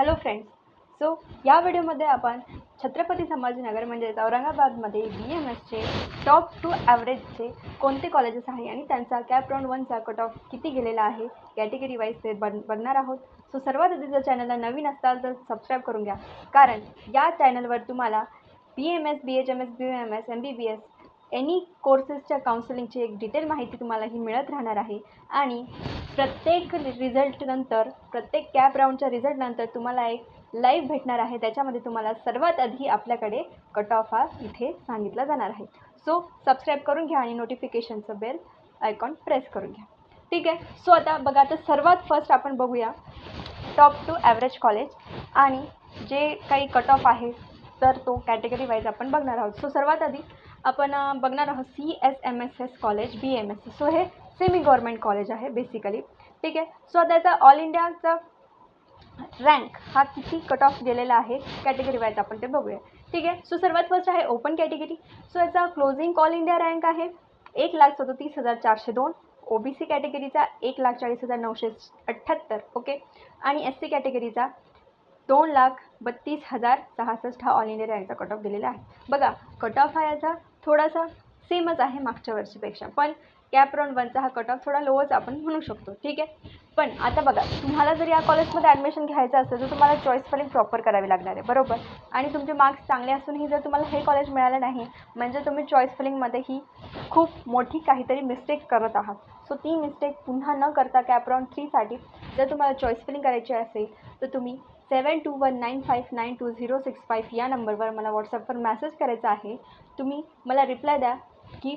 Hello friends so या व्हिडिओमध्ये आपण छत्रपती संभाजीनगर म्हणजेच औरंगाबादमध्ये बी एम एसचे टॉप टू ॲव्हरेजचे कोणते कॉलेजेस आहे आणि त्यांचा कॅप राऊंड वनचा कट ऑफ किती गेलेला आहे कॅटेगरी वाईज ते बन बघणार आहोत. सो सर्वात आधी जर चॅनलला नवीन असाल तर सबस्क्राईब करून घ्या. कारण या चॅनलवर तुम्हाला B M S B H M S B M S M B B S any कोर्सेसच्या काउन्सिलिंगची एक डिटेल माहिती तुम्हाला ही मिळत राहणार आहे. आणि प्रत्येक रिझल्टनंतर प्रत्येक कॅप राऊंडच्या रिझल्टनंतर तुम्हाला एक लाईव्ह भेटणार आहे. त्याच्यामध्ये तुम्हाला सर्वात आधी आपल्याकडे कट ऑफ हा इथे सांगितला जाणार आहे. सो सबस्क्राईब करून घ्या आणि नोटिफिकेशनचं बेल आयकॉन प्रेस करून घ्या. ठीक आहे? सो आता बघा आता सर्वात फर्स्ट आपण बघूया टॉप टू ॲव्हरेज कॉलेज आणि जे काही कट ऑफ आहे तर तो कॅटेगरी वाईज आपण बघणार आहोत. सो सर्वात आधी आपण बघणार आहोत C S M S S college B M S so हे सेमी गव्हर्मेंट कॉलेज आहे बेसिकली ठीक आहे? सो त्याचा ऑल इंडियाचा रँक हा किती कट ऑफ गेलेला आहे कॅटेगरी वाईज आपण ते बघूया. ठीक आहे? सो सर्वात फर्स्ट आहे ओपन कॅटेगरी सो याचा क्लोजिंग ऑल इंडिया रँक आहे एक लाख सदोतीस हजार चारशे दोन. ओ बी सी कॅटेगरीचा एक लाख चाळीस हजार नऊशे अठ्ठ्याहत्तर ओके आणि एस सी कॅटेगरीचा दोन लाख बत्तीस हजार सहासष्ट हा ऑल इंडिया रँकचा कट ऑफ गेलेला आहे. बघा कट ऑफ हा याचा थोडासा सेमच आहे मागच्या वर्षीपेक्षा. पण कॅप राऊंड वनचा हा कट ऑफ थोडा लोवच आपण म्हणू शकतो. ठीक आहे? पण आता बघा तुम्हाला जर या कॉलेजमध्ये ॲडमिशन घ्यायचं असेल तर तुम्हाला चॉईस फिलिंग प्रॉपर करावी लागणार आहे. बरोबर? आणि तुमचे मार्क्स चांगले असूनही जर तुम्हाला हे कॉलेज मिळालं नाही म्हणजे तुम्ही चॉईस फिलिंगमध्ये ही खूप मोठी काहीतरी मिस्टेक करत आहात. सो ती मिस्टेक पुन्हा न करता कॅप राऊंड थ्रीसाठी जर तुम्हाला चॉईस फिलिंग करायची असेल तर तुम्ही seven two one nine five nine two zero six five या नंबरवर मला व्हॉट्सअपवर मेसेज करायचा आहे. तुम्ही मला रिप्लाय द्या की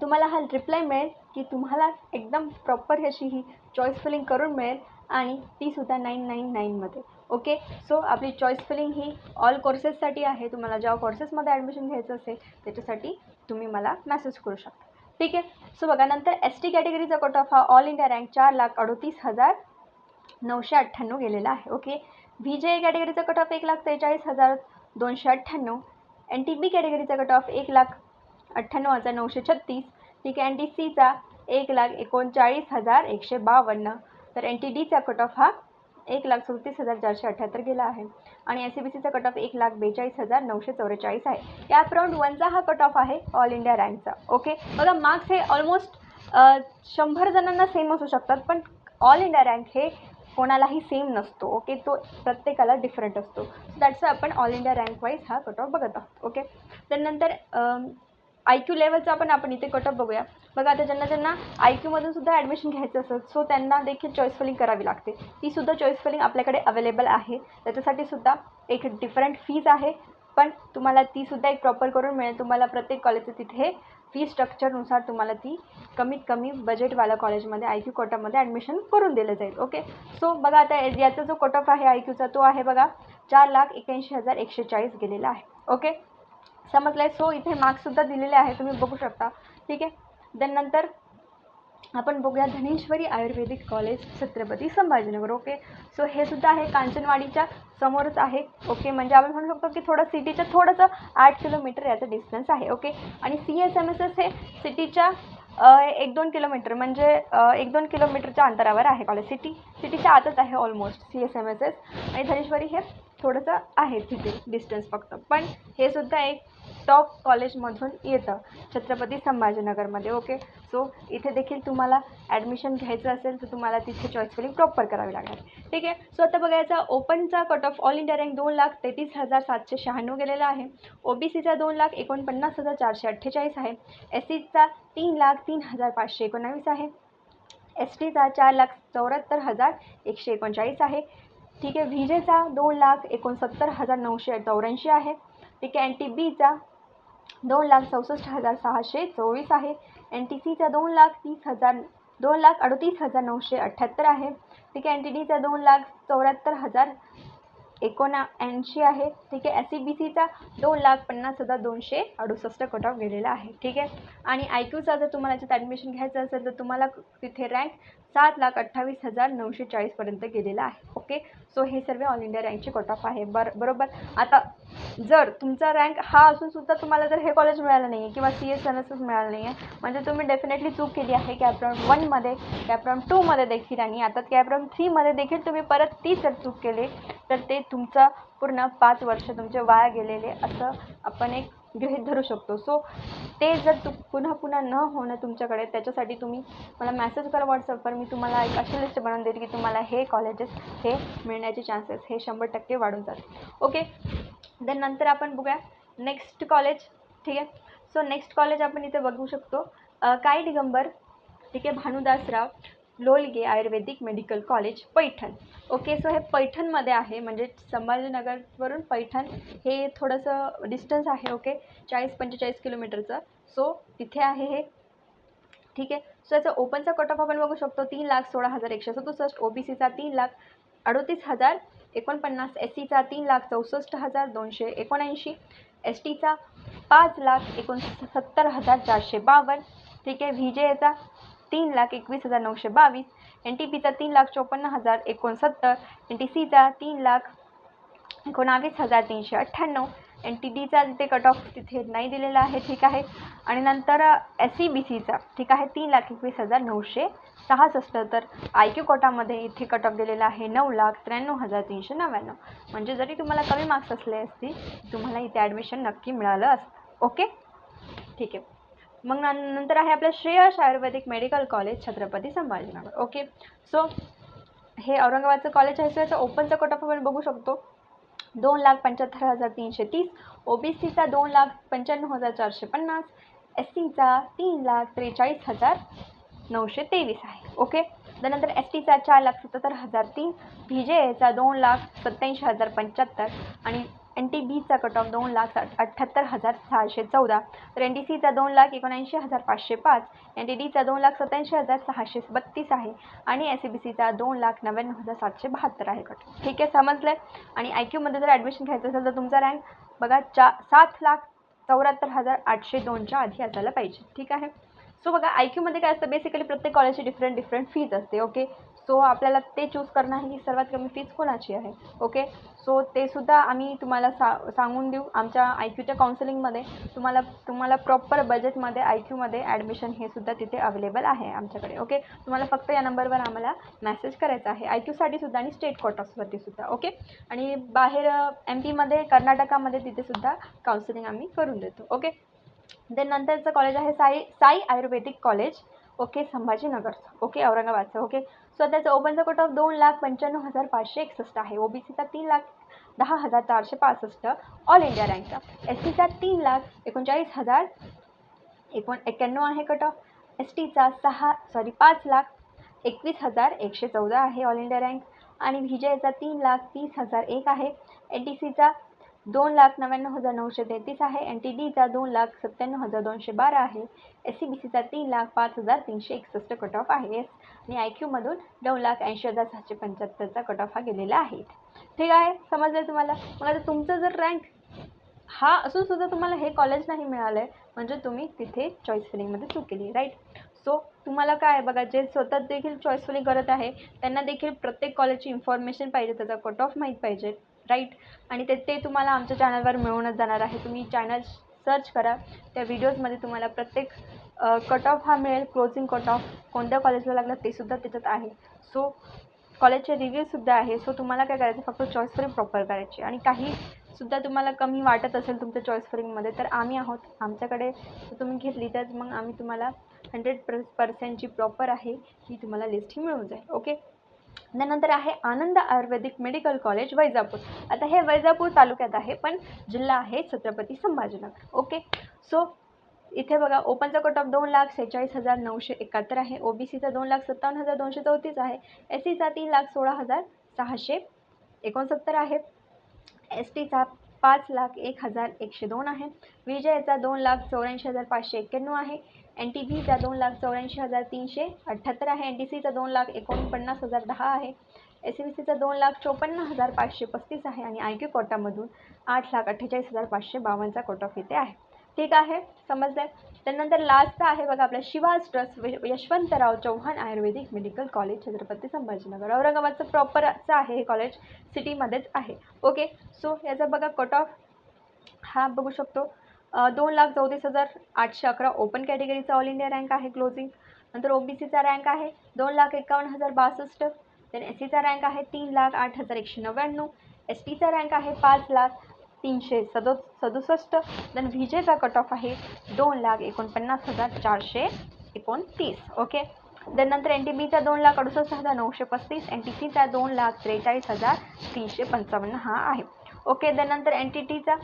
तुम्हाला हा रिप्लाय मिळेल की तुम्हाला एकदम प्रॉपर अशी ही चॉईस फिलिंग करून मिळेल आणि तीसुद्धा नाईन नाईन नाईनमध्ये ओके सो आपली चॉईस फिलिंग ही ऑल कोर्सेससाठी आहे. तुम्हाला ज्या कोर्सेसमध्ये ॲडमिशन घ्यायचं असेल त्याच्यासाठी तुम्ही मला मेसेज करू शकता. ठीक आहे? सो बघा नंतर एस टी कॅटेगरीचा कट ऑफ हा ऑल इंडिया रँक चार लाख अडोतीस हजार नऊशे अठ्ठ्याण्णव गेलेला आहे. Okay V J कॅटेगरीचा cut off एक लाख त्रेचाळीस हजार दोनशे अठ्ठ्याण्णव. एन टी बी कॅटेगरीचा कट ऑफ एक लाख अठ्ठ्याण्णव हजार नऊशे छत्तीस. ठीक आहे एन टी सीचा एक लाख एकोणचाळीस हजार एकशे बावन्न. तर एन टी डीचा कट ऑफ हा एक लाख सदतीस हजार चारशे अठ्ठ्याहत्तर गेला आहे. आणि एस सी बी सीचा कट ऑफ एक लाख बेचाळीस हजार नऊशे चौवेचाळीस आहे. या राऊंड वनचा हा कट ऑफ आहे ऑल इंडिया रँकचा ओके बघा मार्क्स हे ऑलमोस्ट शंभर जणांना सेम असू शकतात पण ऑल इंडिया रँक हे कोणालाही सेम नसतो ओके तो प्रत्येकाला डिफरंट असतो. सो दॅट्स आपण ऑल इंडिया रँक वाईज हा कट ऑफ बघत आहोत ओके त्यानंतर आय क्यू लेवलचा पण आपण इथे कट ऑफ बघूया. बघा आता ज्यांना ज्यांना आय क्यूमधून सुद्धा ॲडमिशन घ्यायचं असेल सो त्यांना देखील चॉईस फिलिंग करावी लागते. तीसुद्धा चॉईस फिलिंग आपल्याकडे अवेलेबल आहे. त्याच्यासाठी सुद्धा एक डिफरंट फीज आहे पण तुम्हाला तीसुद्धा एक प्रॉपर करून मिळेल. तुम्हाला प्रत्येक कॉलेजचं तिथे फी स्ट्रक्चरनुसार तुम्हाला ती कमीत कमी बजेटवाल्या कॉलेजमध्ये आय क्यू कोटामध्ये ॲडमिशन करून दिलं जाईल. ओके सो बघा आता याचा जो कट ऑफ आहे आय क्यूचा तो आहे बघा चार लाख एक्याऐंशी हजार एकशे चाळीस गेलेला आहे. ओके समजलं आहे सो इथे मार्क्ससुद्धा दिलेले आहे तुम्ही बघू शकता. ठीक आहे? देन नंतर आपण बघूया Dhaneshwari ayurvedic college Chhatrapati Sambhajinagar okay so हे सुद्धा आहे कांचनवाडीच्या समोरच आहे ओके म्हणजे आपण म्हणू शकतो की थोडं सिटीच्या थोडंसं आठ किलोमीटर याचं डिस्टन्स आहे ओके आणि C S M S S हे सिटीच्या एक दोन किलोमीटर म्हणजे एक दोन किलोमीटरच्या अंतरावर आहे कॉलेज सिटी सिटीच्या आतच आहे almost C S M S S आणि धनेश्वरी हे थोडंसं आहे तिथे डिस्टन्स फक्त. पण हे सुद्धा एक टॉप कॉलेजमधून येतं. छत्रपती संभाजीनगरमध्ये ओके सो इथे देखील तुम्हाला ॲडमिशन घ्यायचं असेल तर तुम्हाला तिथे चॉईस फिलिंग प्रॉपर करावी लागणार. ठीक आहे? सो आता बघायचा ओपनचा cut off all India rank दोन लाख तेहतीस हजार सातशे शहाण्णव गेलेला आहे. ओ बी सीचा दोन लाख एकोणपन्नास हजार चारशे अठ्ठेचाळीस आहे. एस सीचा तीन लाख तीन हजार पाचशे एकोणावीस आहे. एस टीचा चार लाख चौऱ्याहत्तर हजार एकशे एकोणचाळीस आहे. ठीक आहे? व्ही जेचा दोन लाख एकोणसत्तर हजार नऊशे चौऱ्याऐंशी आहे. ठीक आहे? एन टी बीचा दोन लाख चौसष्ट हजार सहाशे चोवीस आहे. एन टी सीचा दोन लाख तीस हजार दोन लाख अडतीस हजार नऊशे अठ्ठ्याहत्तर आहे. ठीक आहे एन टी डीचा दोन लाख चौऱ्याहत्तर हजार एकोणऐंशी आहे. ठीक आहे एस सी बी सीचा दोन लाख पन्नास हजार दोनशे अडुसष्ट कट ऑफ गेलेला आहे. ठीक आहे आणि आय क्यूचा जर तुम्हाला याच्यात ॲडमिशन घ्यायचं असेल तर तुम्हाला तिथे रँक सात लाख अठ्ठावीस हजार नऊशे चाळीसपर्यंत गेलेला आहे. ओके सो हे सर्व ऑल इंडिया रँकचे कट ऑफ आहे. बर बरोबर? आता जर तुमचा रँक हा असूनसुद्धा तुम्हाला जर हे कॉलेज मिळालं नाही आहे किंवा C S N S S मिळालं नाही आहे म्हणजे तुम्ही डेफिनेटली चूक केली आहे. कॅप वनमध्ये कॅप टूमध्ये देखील आणि आता कॅप थ्रीमध्ये देखील तुम्ही परत ती जर चूक केली तर ते तुमचं पूर्ण पाच वर्ष तुमचे वाया गेलेले असं आपण एक म्हणजे गृहीत धरू शकतो. सो ते जर तू पुन्हा पुन्हा न होणं तुमच्याकडे त्याच्यासाठी तुम्ही मला मॅसेज करा व्हॉट्सअपवर मी तुम्हाला एक अशी लिस्ट बनवून देते की तुम्हाला हे कॉलेजेस हे मिळण्याचे चान्सेस हे शंभर टक्के वाढून जातील. ओके देन नंतर आपण बघूया. नेक्स्ट कॉलेज ठीक आहे? सो नेक्स्ट कॉलेज आपण इथे बघू शकतो. काय दिगंबर? ठीक आहे Bhanudasrao. Lolge ayurvedic medical college Paithan. Okay so हे पैठणमध्ये आहे म्हणजे संभाजीनगरवरून पैठण हे थोडंसं डिस्टन्स आहे ओके चाळीस पंचेचाळीस किलोमीटरचं. सो तिथे आहे हे. ठीक आहे? सो याचा ओपनचा कट ऑफ आपण बघू शकतो तीन लाख सोळा हजार एकशे सदुसष्ट. ओ बी सीचा तीन लाख अडोतीस हजार एकोणपन्नास. एस सीचा तीन लाख चौसष्ट हजार दोनशे एकोणऐंशी. एस टीचा पाच लाख एकोणसत्तर हजार चारशे बावन्न. ठीक आहे? व्ही जे एचा तीन लाख एकवीस हजार नऊशे बावीस एन टी पीचा तीन लाख चोपन्न हजार एकोणसत्तर एन टी सीचा तीन लाख एकोणावीस हजार तीनशे अठ्ठ्याण्णव एन टी डीचा तिथे कट ऑफ तिथे नाही दिलेला आहे ठीक आहे. आणि नंतर एस सी बी सीचा ठीक आहे तीन लाख एकवीस हजार नऊशे सहासष्ट. तर आय क्यू कोटामध्ये इथे कट ऑफ दिलेला आहे नऊ लाख त्र्याण्णव हजार तीनशे नव्याण्णव. म्हणजे जरी तुम्हाला कमी मार्क्स असले असतील तुम्हाला इथे ॲडमिशन नक्की मिळालं असतं. ओके ठीक आहे. मग नंतर आहे आपलं Shreyas ayurvedic medical college Chhatrapati Sambhajinagar. Okay so हे औरंगाबादचं कॉलेज आहे सो याचं ओपनचं कट ऑफ आपण बघू शकतो. दोन लाख पंच्याहत्तर हजार तीनशे तीस ओ बी सीचा दोन लाख पंच्याण्णव हजार चारशे पन्नास एस सीचा तीन लाख त्रेचाळीस हजार नऊशे तेवीस आहे. ओके त्यानंतर एस टीचा चार लाख सत्याहत्तर हजार तीन व्ही जे एचा दोन लाख सत्याऐंशी हजार पंच्याहत्तर आणि एन टी बीचा कट ऑफ दोन लाख साठ अठ्ठ्याहत्तर हजार सहाशे चौदा. तर एन टी सीचा दोन लाख एकोणऐंशी हजार पाचशे पाच. एन टी डीचा दोन लाख सत्याऐंशी हजार सहाशे बत्तीस आहे. आणि एस सी बी सीचा दोन लाख नव्याण्णव हजार सातशे बहात्तर आहे कट ठीक आहे समजलं आहे आणि आय क्यूमध्ये जर ॲडमिशन घ्यायचं असेल तर तुमचा रँक बघा चा सात लाख चौऱ्याहत्तर हजार आठशे दोनच्या आधी असायला पाहिजे. ठीक आहे? सो बघा आय क्यूमध्ये काय असतं? बेसिकली प्रत्येक कॉलेजची डिफरंट डिफरंट फीज असते ओके सो आपल्याला ते चूज करणं आहे की सर्वात कमी फीज कोणाची आहे? ओके सो ते सुद्धा आम्ही तुम्हाला सा सांगून देऊ. आमच्या आय क्यूच्या काउन्सिलिंगमध्ये तुम्हाला तुम्हाला प्रॉपर बजेटमध्ये आय क्यूमध्ये ॲडमिशन हे सुद्धा तिथे अवेलेबल आहे आमच्याकडे. ओके तुम्हाला फक्त या नंबरवर आम्हाला मेसेज करायचा आहे. आय क्यूसाठी सुद्धा आणि स्टेट कोटासवरती सुद्धा. ओके आणि बाहेर एम पीमध्ये कर्नाटकामध्ये तिथे सुद्धा काउन्सिलिंग आम्ही करून देतो. ओके देन नंतरचं कॉलेज आहे Sai Sai ayurvedic college okay संभाजीनगरचं. Okay औरंगाबादचं. ओके सो त्याचं ओपनचं कट ऑफ दोन लाख पंच्याण्णव हजार पाचशे एकसष्ट आहे. ओ बी सीचा तीन लाख दहा हजार चारशे पासष्ट. ऑल इंडिया रँकचा एस टीचा तीन लाख एकोणचाळीस हजार एकोण एक्क्याण्णव आहे कट ऑफ एस टीचा सहा सॉरी पाच लाख एकवीस हजार एकशे चौदा आहे ऑल इंडिया रँक आणि व्ही जे एचा तीन लाख तीस हजार एक आहे. एन टी सीचा दोन लाख नव्याण्णव हजार नऊशे तेहतीस आहे. एन टी डीचा दोन लाख सत्त्याण्णव हजार दोनशे बारा आहे. एस सी बी सीचा तीन लाख पाच हजार तीनशे एकसष्ट कट ऑफ आहे. एस आणि आय क्यूमधून नऊ लाख ऐंशी हजार सातशे पंच्याहत्तरचा कट ऑफ हा गेलेला आहे. ठीक आहे? समजलं तुम्हाला? मग आता तुमचं जर रँक हा असून सुद्धा तुम्हाला हे कॉलेज नाही मिळालं आहे म्हणजे तुम्ही तिथे चॉईस फिलिंगमध्ये चूक केली राईट सो तुम्हाला काय बघा जे स्वतः देखील चॉईस फिलिंग करत आहे त्यांना देखील प्रत्येक कॉलेजची इन्फॉर्मेशन पाहिजे त्याचा कट ऑफ माहीत पाहिजे. राईट? आणि ते ते तुम्हाला आमच्या चॅनलवर मिळूनच जाणार आहे. तुम्ही चॅनल सर्च करा. त्या व्हिडिओजमध्ये तुम्हाला प्रत्येक कट ऑफ हा मिळेल. क्लोजिंग कट ऑफ कोणत्या कॉलेजला लागला ते सुद्धा त्याच्यात आहे. सो कॉलेजचे रिव्ह्यूसुद्धा आहे. सो तुम्हाला काय करायचं? फक्त चॉईस फ्री प्रॉपर करायची. आणि काही सुद्धा तुम्हाला कमी वाटत असेल तुमच्या चॉईस फ्रीमध्ये तर आम्ही आहोत. आमच्याकडे जर तुम्ही घेतली तर मग आम्ही तुम्हाला हंड्रेड पर्सेंट पर्सेंटची प्रॉपर आहे ती तुम्हाला लिस्ट ही मिळून जाईल. ओके त्यानंतर आहे Anand ayurvedic medical college Vaijapur. आता हे वैजापूर तालुक्यात आहे पण जिल्हा आहे छत्रपती संभाजीनगर. ओके सो इथे बघा ओपनचा कट ऑफ दोन लाख सेहेचाळीस हजार नऊशे एकाहत्तर आहे. ओ बी सीचा दोन लाख सत्तावन्न हजार दोनशे चौतीस आहे. एस सीचा तीन लाख सोळा हजार सहाशे एकोणसत्तर आहे. एस टीचा पाच लाख एक हजार एकशे दोन आहे. विजयाचा दोन लाख चौऱ्याऐंशी हजार पाचशे एक्क्याण्णव आहे. एन टी व्हीचा दोन लाख चौऱ्याऐंशी हजार तीनशे अठ्ठ्याहत्तर आहे. एन टी सीचा दोन लाख एकोणपन्नास हजार दहा आहे. एस बी सीचा दोन लाख चोपन्न हजार पाचशे पस्तीस आहे आणि आय क्यू कोटामधून आठ लाख अठ्ठेचाळीस हजार पाचशे बावन्नचा कोट ऑफ इथे आहे. ठीक आहे. समजलं आहे त्यानंतर लास्ट आहे बघा आपला Shiva's trust Yashwantrao Chavan ayurvedic medical college Chhatrapati Sambhajinagar. औरंगाबादचं प्रॉपरचं आहे हे कॉलेज सिटीमध्येच आहे. ओके सो याचा बघा कट ऑफ हा बघू शकतो. दोन लाख चौतीस हजार आठशे अकरा ओपन कॅटेगरीचा ऑल इंडिया रँक आहे क्लोजिंग नंतर ओ बी सीचा रँक आहे दोन लाख एकावन्न हजार बासष्ट. देन एस सीचा रँक आहे तीन लाख आठ हजार एकशे नव्याण्णव. एस टीचा रँक आहे पाच लाख तीनशे सदो सदुसष्ट. देन व्हीजेचा कट ऑफ आहे दोन लाख एकोणपन्नास हजार चारशे एकोणतीस. ओके देन नंतर एन टी बीचा दोन लाख अडुसष्ट हजार नऊशे पस्तीस. एन टी सीचा दोन लाख त्रेचाळीस हजार तीनशे पंचावन्न हा आहे. ओके देन नंतर एन टी टीचा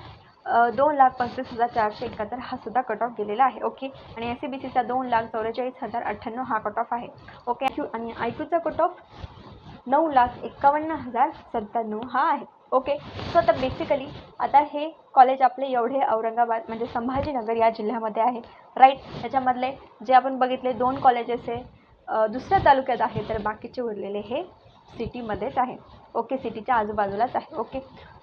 दोन लाख पंचवीस हजार चारशे एकाहत्तर हा सुद्धा कट ऑफ गेलेला आहे. ओके आणि एस सी बी सीचा दोन लाख चौवेचाळीस हजार अठ्ठ्याण्णव हा कट ऑफ आहे. ओके आणि आय क्यूचा कट ऑफ नऊ लाख एकावन्न हजार सत्त्याण्णव हा आहे. ओके सो आता बेसिकली आता हे कॉलेज आपले एवढे औरंगाबाद म्हणजे संभाजीनगर या जिल्ह्यामध्ये आहे. राईट त्याच्यामधले जे आपण बघितले दोन कॉलेजेस आहे. दुसऱ्या तालुक्यात आहे तर बाकीचे उरलेले हे सिटीमध्येच आहे. ओके सिटीच्या आजूबाजूलाच आहे. ओके.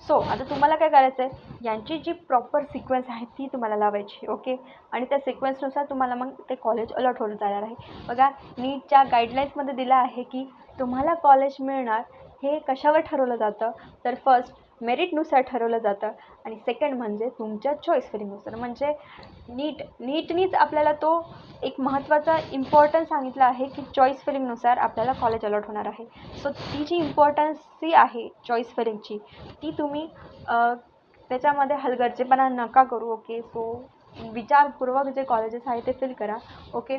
सो आता तुम्हाला काय करायचं आहे यांची जी प्रॉपर सिक्वेन्स आहे ती तुम्हाला लावायची ओके? आणि त्या सिक्वेन्सनुसार तुम्हाला मग ते कॉलेज अलॉट होत जाणार आहे. बघा नीटच्या गाईडलाईन्समध्ये दिलं आहे की तुम्हाला कॉलेज मिळणार हे कशावर ठरवलं जातं? तर फर्स्ट मेरिटनुसार ठरवलं जातं. आणि सेकंड म्हणजे तुमच्या चॉईसवरीनुसार म्हणजे नीट नीटनीच आपल्याला तो एक महत्त्वाचा इम्पॉर्टन्स सांगितलं आहे की चॉईस फिलिंगनुसार आपल्याला कॉलेज अलॉट होणार आहे. सो ती जी इम्पॉर्टन्सी आहे चॉईस फिलिंगची ती तुम्ही त्याच्यामध्ये हलगर्जेपणा नका करू ओके सो विचारपूर्वक जे कॉलेजेस आहे ते फिल करा ओके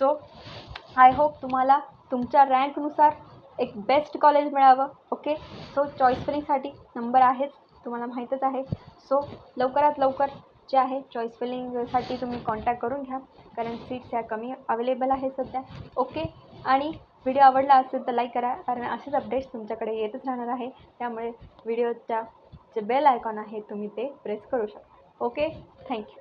सो आय होप तुम्हाला तुमच्या रँकनुसार एक बेस्ट कॉलेज मिळावं ओके सो चॉईस फिलिंगसाठी नंबर आहेच तुम्हाला माहीतच आहे. सो लवकरात लवकर जे आहे चॉईस फिलिंगसाठी तुम्ही कॉन्टॅक्ट करून घ्या. कारण सीट्स ह्या कमी अवेलेबल आहे सध्या. ओके आणि व्हिडिओ आवडला असेल तर लाईक करा. कारण असेच अपडेट्स तुमच्याकडे येतच राहणार आहे. त्यामुळे व्हिडिओच्या जे बेल आयकॉन आहे तुम्ही ते प्रेस करू शकता. Okay thank you